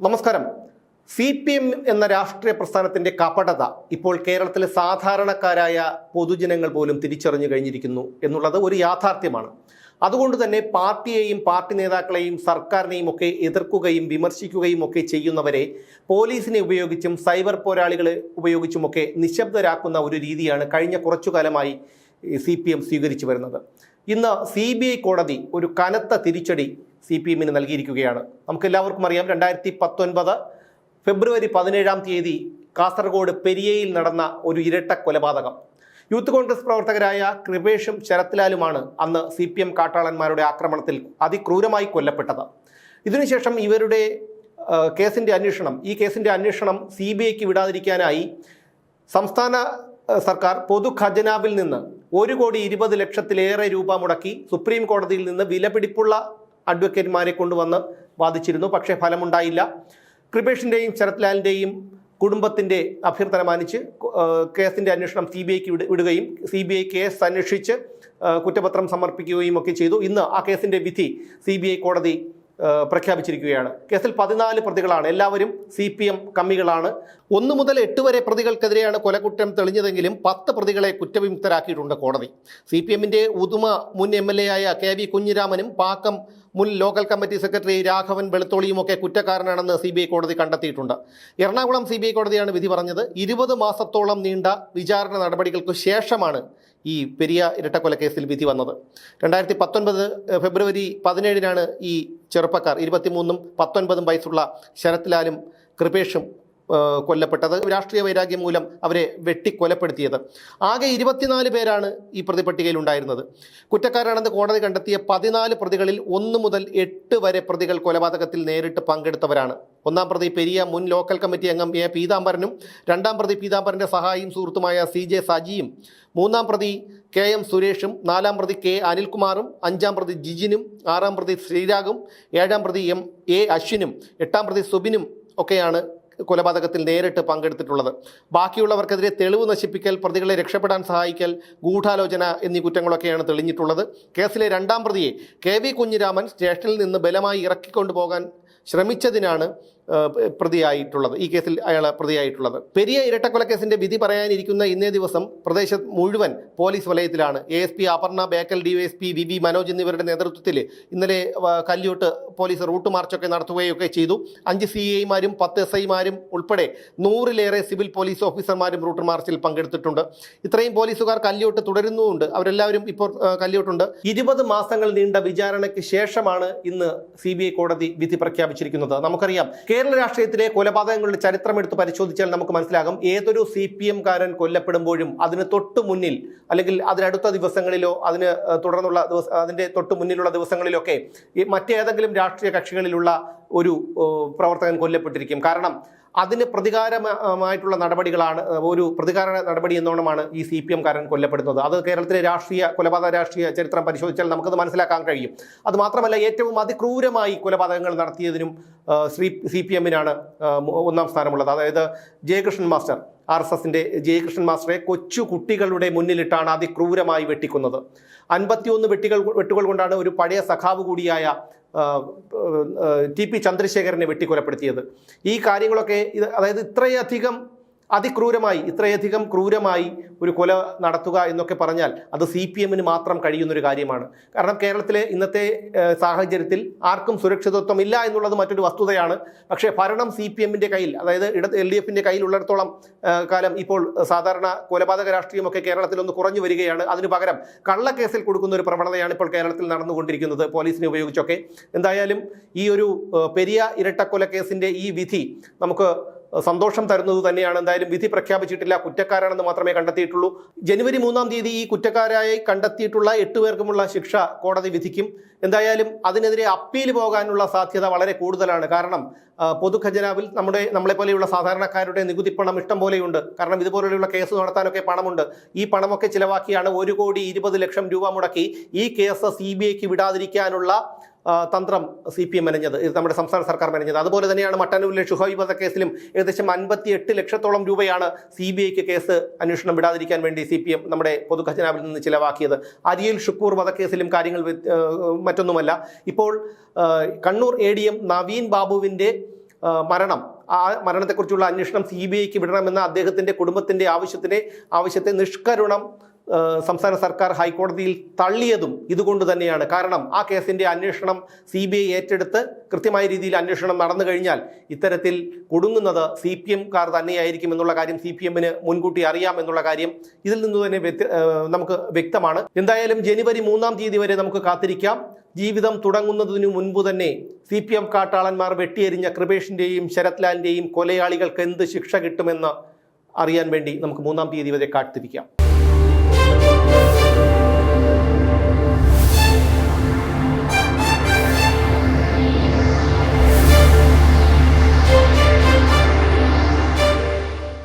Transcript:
നമസ്കാരം. C P M എന്ന രാഷ്ട്രീയ പ്രസ്ഥാനത്തിന്റെ കപടത ഇപ്പോൾ കേരളത്തിലെ സാധാരണക്കാരായ പൊതുജനങ്ങൾ പോലും തിരിച്ചറിഞ്ഞു കഴിഞ്ഞിരിക്കുന്നു എന്നുള്ളത് ഒരു യാഥാർത്ഥ്യമാണ്. അതുകൊണ്ട് തന്നെ പാർട്ടിയെയും പാർട്ടി നേതാക്കളെയും സർക്കാരിനെയും ഒക്കെ എതിർക്കുകയും വിമർശിക്കുകയും ഒക്കെ ചെയ്യുന്നവരെ പോലീസിനെ ഉപയോഗിച്ചും സൈബർ പോരാളികളെ ഉപയോഗിച്ചുമൊക്കെ നിശബ്ദരാക്കുന്ന ഒരു രീതിയാണ് കഴിഞ്ഞ കുറച്ചു കാലമായി സി പി എം സ്വീകരിച്ചു വരുന്നത്. ഇന്ന് സി ബി ഐ കോടതി ഒരു കനത്ത തിരിച്ചടി സി പി എമ്മിന് നൽകിയിരിക്കുകയാണ്. നമുക്കെല്ലാവർക്കും അറിയാം രണ്ടായിരത്തി പത്തൊൻപത് ഫെബ്രുവരി പതിനേഴാം തീയതി കാസർഗോഡ് പെരിയയിൽ നടന്ന ഒരു ഇരട്ട കൊലപാതകം. യൂത്ത് കോൺഗ്രസ് പ്രവർത്തകരായ കൃപേഷും ശരത്ലാലുമാണ് അന്ന് സി പി എം കാട്ടാളന്മാരുടെ ആക്രമണത്തിൽ അതിക്രൂരമായി കൊല്ലപ്പെട്ടത്. ഇതിനുശേഷം ഇവരുടെ കേസിന്റെ അന്വേഷണം ഈ കേസിന്റെ അന്വേഷണം സി ബി ഐക്ക് വിടാതിരിക്കാനായി സംസ്ഥാന സർക്കാർ പൊതു ഖജനാവിൽ നിന്ന് ഒരു കോടി ഇരുപത് ലക്ഷത്തിലേറെ രൂപ മുടക്കി സുപ്രീം കോടതിയിൽ നിന്ന് വിലപിടിപ്പുള്ള അഡ്വക്കേറ്റുമാരെ കൊണ്ടുവന്ന് വാദിച്ചിരുന്നു. പക്ഷേ ഫലമുണ്ടായില്ല. കൃപേഷിന്റെയും ശരത്ലാലിന്റെയും കുടുംബത്തിന്റെ അഭ്യർത്ഥന മാനിച്ച് കേസിന്റെ അന്വേഷണം സി ബി ഐക്ക് വിടുകയും സി ബി ഐ കേസ് അന്വേഷിച്ച് കുറ്റപത്രം സമർപ്പിക്കുകയും ഒക്കെ ചെയ്തു. ഇന്ന് ആ കേസിന്റെ വിധി സി ബി ഐ കോടതി പ്രഖ്യാപിച്ചിരിക്കുകയാണ്. കേസിൽ പതിനാല് പ്രതികളാണ്. എല്ലാവരും സി പി എം കമ്മികളാണ്. ഒന്ന് മുതൽ എട്ട് വരെ പ്രതികൾക്കെതിരെയാണ് കൊലക്കുറ്റം തെളിഞ്ഞതെങ്കിലും പത്ത് പ്രതികളെ കുറ്റവിമുക്തരാക്കിയിട്ടുണ്ട് കോടതി. സി പി എമ്മിന്റെ ഉദുമ മുൻ എം എൽ എ ആയ കെ വി കുഞ്ഞിരാമനും പാക്കം മുൻ ലോക്കൽ കമ്മിറ്റി സെക്രട്ടറി രാഘവൻ വെളുത്തോളിയുമൊക്കെ കുറ്റക്കാരനാണെന്ന് സി ബി ഐ കോടതി കണ്ടെത്തിയിട്ടുണ്ട്. എറണാകുളം സി ബി ഐ കോടതിയാണ് വിധി പറഞ്ഞത്. ഇരുപത് മാസത്തോളം നീണ്ട വിചാരണ നടപടികൾക്ക് ശേഷമാണ് ഈ പെരിയ ഇരട്ടക്കൊലക്കേസിൽ വിധി വന്നത്. രണ്ടായിരത്തി പത്തൊൻപത് ഫെബ്രുവരി പതിനേഴിനാണ് ഈ ചെറുപ്പക്കാർ ഇരുപത്തിമൂന്നും പത്തൊൻപതും വയസ്സുള്ള ശരത്ലാലും കൃപേഷും കൊല്ലപ്പെട്ടത്. രാഷ്ട്രീയ വൈരാഗ്യം മൂലം അവരെ വെട്ടിക്കൊലപ്പെടുത്തിയത്. ആകെ ഇരുപത്തിനാല് പേരാണ് ഈ പ്രതിപട്ടികയിൽ ഉണ്ടായിരുന്നത്. കുറ്റക്കാരാണെന്ന് കോടതി കണ്ടെത്തിയ പതിനാല് പ്രതികളിൽ ഒന്ന് മുതൽ എട്ട് വരെ പ്രതികൾ കൊലപാതകത്തിൽ നേരിട്ട് പങ്കെടുത്തവരാണ്. ഒന്നാം പ്രതി പെരിയ മുൻ ലോക്കൽ കമ്മിറ്റി അംഗം എ പീതാംബരനും രണ്ടാം പ്രതി പീതാംബരന്റെ സഹായിയും സുഹൃത്തുമായ സി ജെ സജിയും മൂന്നാം പ്രതി കെ എം സുരേഷും നാലാം പ്രതി കെ അനിൽകുമാറും അഞ്ചാം പ്രതി ജിജിനും ആറാം പ്രതി ശ്രീരാഗും ഏഴാം പ്രതി എം എ അശ്വിനും എട്ടാം പ്രതി സുബിനും ഒക്കെയാണ് കൊലപാതകത്തിൽ നേരിട്ട് പങ്കെടുത്തിട്ടുള്ളത്. ബാക്കിയുള്ളവർക്കെതിരെ തെളിവ് നശിപ്പിക്കൽ പ്രതികളെ രക്ഷപ്പെടാൻ സഹായിക്കൽ ഗൂഢാലോചന എന്നീ കുറ്റങ്ങളൊക്കെയാണ് തെളിഞ്ഞിട്ടുള്ളത്. കേസിലെ രണ്ടാം പ്രതിയെ കെ വി കുഞ്ഞിരാമൻ സ്റ്റേഷനിൽ നിന്ന് ബലമായി ഇറക്കിക്കൊണ്ടുപോകാൻ ശ്രമിച്ചതിനാണ് പ്രതിയായിട്ടുള്ളത്. ഈ കേസിൽ അയാൾ പ്രതിയായിട്ടുള്ളത്. പെരിയ ഇരട്ടക്കൊലക്കേസിന്റെ വിധി പറയാനിരിക്കുന്ന ഇന്നേ ദിവസം പ്രദേശം മുഴുവൻ police വലയത്തിലാണ്. A S P Aparna Bekal D S P V V Manoj എന്നിവരുടെ നേതൃത്വത്തിൽ ഇന്നലെ ആ, പോലീസ് റൂട്ട് മാർച്ചൊക്കെ നടത്തുകയൊക്കെ ചെയ്തു. അഞ്ച് സി ഐമാരും പത്ത് എസ് ഐമാരും ഉൾപ്പെടെ നൂറിലേറെ സിവിൽ പോലീസ് ഓഫീസർമാരും റൂട്ട് മാർച്ചിൽ പങ്കെടുത്തിട്ടുണ്ട്. ഇത്രയും പോലീസുകാർ കല്യോട്ട് തുടരുന്നുമുണ്ട്. അവരെല്ലാവരും ഇപ്പോൾ ആ, കല്യോട്ടുണ്ട്. ഇരുപത് മാസങ്ങൾ നീണ്ട വിചാരണയ്ക്ക് ശേഷമാണ് ഇന്ന് സി കോടതി വിധി പ്രഖ്യാപിച്ചിരിക്കുന്നത്. നമുക്കറിയാം കേരള രാഷ്ട്രീയത്തിലെ കൊലപാതകങ്ങളുടെ ചരിത്രം എടുത്ത് പരിശോധിച്ചാൽ നമുക്ക് മനസ്സിലാകും. ഏതൊരു സി പി എംകാരൻ കൊല്ലപ്പെടുമ്പോഴും അതിന് തൊട്ട് മുന്നിൽ അല്ലെങ്കിൽ അതിനടുത്ത ദിവസങ്ങളിലോ അതിന് തുടർന്നുള്ള ദിവസ അതിന്റെ തൊട്ട് മുന്നിലുള്ള ദിവസങ്ങളിലൊക്കെ മറ്റേതെങ്കിലും രാഷ്ട്രീയ കക്ഷികളിലുള്ള ഒരു പ്രവർത്തകൻ കൊല്ലപ്പെട്ടിരിക്കും. കാരണം അതിന് പ്രതികാരമായിട്ടുള്ള നടപടികളാണ് ഒരു പ്രതികാര നടപടി എന്നോണമാണ് ഈ സി പി എംകാരൻ കൊല്ലപ്പെടുന്നത്. അത് കേരളത്തിലെ രാഷ്ട്രീയ കൊലപാതക രാഷ്ട്രീയ ചരിത്രം പരിശോധിച്ചാൽ നമുക്കത് മനസ്സിലാക്കാൻ കഴിയും. അത് മാത്രമല്ല ഏറ്റവും അതിക്രൂരമായി കൊലപാതകങ്ങൾ നടത്തിയതിനും ശ്രീ സി പി എമ്മിനാണ് ഒന്നാം സ്ഥാനമുള്ളത്. അതായത് ജയകൃഷ്ണൻ മാസ്റ്റർ. ആർ എസ് എസിന്റെ ജയകൃഷ്ണൻ മാസ്റ്ററെ കൊച്ചു കുട്ടികളുടെ മുന്നിലിട്ടാണ് അതിക്രൂരമായി വെട്ടിക്കുന്നത്. അൻപത്തിയൊന്ന് വെട്ടികൾ വെട്ടുകൾ കൊണ്ടാണ് ഒരു പഴയ സഖാവ് കൂടിയായ ടി പി ചന്ദ്രശേഖരനെ വെട്ടിക്കൊലപ്പെടുത്തിയത്. ഈ കാര്യങ്ങളൊക്കെ അതായത് ഇത്രയധികം അതിക്രൂരമായി ഇത്രയധികം ക്രൂരമായി ഒരു കൊല നടത്തുക എന്നൊക്കെ പറഞ്ഞാൽ അത് സി പി എമ്മിന് മാത്രം കഴിയുന്നൊരു കാര്യമാണ്. കാരണം കേരളത്തിലെ ഇന്നത്തെ സാഹചര്യത്തിൽ ആർക്കും സുരക്ഷിതത്വം ഇല്ല എന്നുള്ളത് മറ്റൊരു വസ്തുതയാണ്. പക്ഷേ ഭരണം സി പി എമ്മിന്റെ കയ്യിൽ അതായത് ഇട എൽ ഡി എഫിന്റെ കയ്യിലുള്ളിടത്തോളം കാലം ഇപ്പോൾ സാധാരണ കൊലപാതക രാഷ്ട്രീയമൊക്കെ കേരളത്തിൽ ഒന്ന് കുറഞ്ഞു വരികയാണ്. അതിനു പകരം കള്ളക്കേസിൽ കൊടുക്കുന്ന ഒരു പ്രവണതയാണ് ഇപ്പോൾ കേരളത്തിൽ നടന്നുകൊണ്ടിരിക്കുന്നത് പോലീസിനെ ഉപയോഗിച്ചൊക്കെ. എന്തായാലും ഈ ഒരു പെരിയ പെരിയ ഇരട്ടക്കൊലക്കേസിന്റെ ഈ വിധി നമുക്ക് സന്തോഷം തരുന്നത് തന്നെയാണ്. എന്തായാലും വിധി പ്രഖ്യാപിച്ചിട്ടില്ല. കുറ്റക്കാരാണെന്ന് മാത്രമേ കണ്ടെത്തിയിട്ടുള്ളൂ. ജനുവരി മൂന്നാം തീയതി ഈ കുറ്റക്കാരായി കണ്ടെത്തിയിട്ടുള്ള എട്ട് പേർക്കുമുള്ള ശിക്ഷ കോടതി വിധിക്കും. എന്തായാലും അതിനെതിരെ അപ്പീൽ പോകാനുള്ള സാധ്യത വളരെ കൂടുതലാണ്. കാരണം പൊതുഖജനാവിൽ നമ്മുടെ നമ്മളെ പോലെയുള്ള സാധാരണക്കാരുടെ നികുതി പണം ഇഷ്ടം പോലെയുണ്ട്. കാരണം ഇതുപോലെയുള്ള കേസ് നടത്താനൊക്കെ പണമുണ്ട്. ഈ പണമൊക്കെ ചിലവാക്കിയാണ് ഒരു കോടി ഇരുപത് ലക്ഷം രൂപ മുടക്കി ഈ കേസ് സി വിടാതിരിക്കാനുള്ള തന്ത്രം സി പി എം മെനഞ്ഞത് ഇത് നമ്മുടെ സംസ്ഥാന സർക്കാർ മെനഞ്ഞത്. അതുപോലെ തന്നെയാണ് മട്ടന്നൂരിലെ ഷുഹൈബ് കേസിലും ഏകദേശം അൻപത്തി എട്ട് ലക്ഷത്തോളം രൂപയാണ് സി ബി ഐക്ക് കേസ് അന്വേഷണം വിടാതിരിക്കാൻ വേണ്ടി സി പി എം നമ്മുടെ പൊതുഖജനാവിൽ നിന്ന് ചിലവാക്കിയത്. അരിയിൽ ഷുക്കൂർ വധക്കേസിലും കാര്യങ്ങൾ മറ്റൊന്നുമല്ല. ഇപ്പോൾ Kannur A D M Naveen ബാബുവിന്റെ മരണം. ആ മരണത്തെക്കുറിച്ചുള്ള അന്വേഷണം സി ബി ഐക്ക് വിടണമെന്ന അദ്ദേഹത്തിന്റെ കുടുംബത്തിന്റെ ആവശ്യത്തിനെ ആവശ്യത്തെ നിഷ്കരുണം സംസ്ഥാന സർക്കാർ ഹൈക്കോടതിയിൽ തള്ളിയതും ഇതുകൊണ്ട് തന്നെയാണ്. കാരണം ആ കേസിന്റെ അന്വേഷണം സി ബി ഐ ഏറ്റെടുത്ത് കൃത്യമായ രീതിയിൽ അന്വേഷണം നടന്നു കഴിഞ്ഞാൽ ഇത്തരത്തിൽ കുടുങ്ങുന്നത് സി പി എംകാർ തന്നെയായിരിക്കും എന്നുള്ള കാര്യം സി പി എമ്മിന് മുൻകൂട്ടി അറിയാം എന്നുള്ള കാര്യം ഇതിൽ നിന്ന് തന്നെ നമുക്ക് വ്യക്തമാണ്. എന്തായാലും ജനുവരി മൂന്നാം തീയതി വരെ നമുക്ക് കാത്തിരിക്കാം. ജീവിതം തുടങ്ങുന്നതിന് മുൻപ് തന്നെ സി പി എം കാട്ടാളന്മാർ വെട്ടിയെരിഞ്ഞ കൃപേഷിന്റെയും ശരത് ലാലിന്റെയും കൊലയാളികൾക്ക് എന്ത് ശിക്ഷ കിട്ടുമെന്ന് അറിയാൻ വേണ്ടി നമുക്ക് മൂന്നാം തീയതി വരെ കാത്തിരിക്കാം.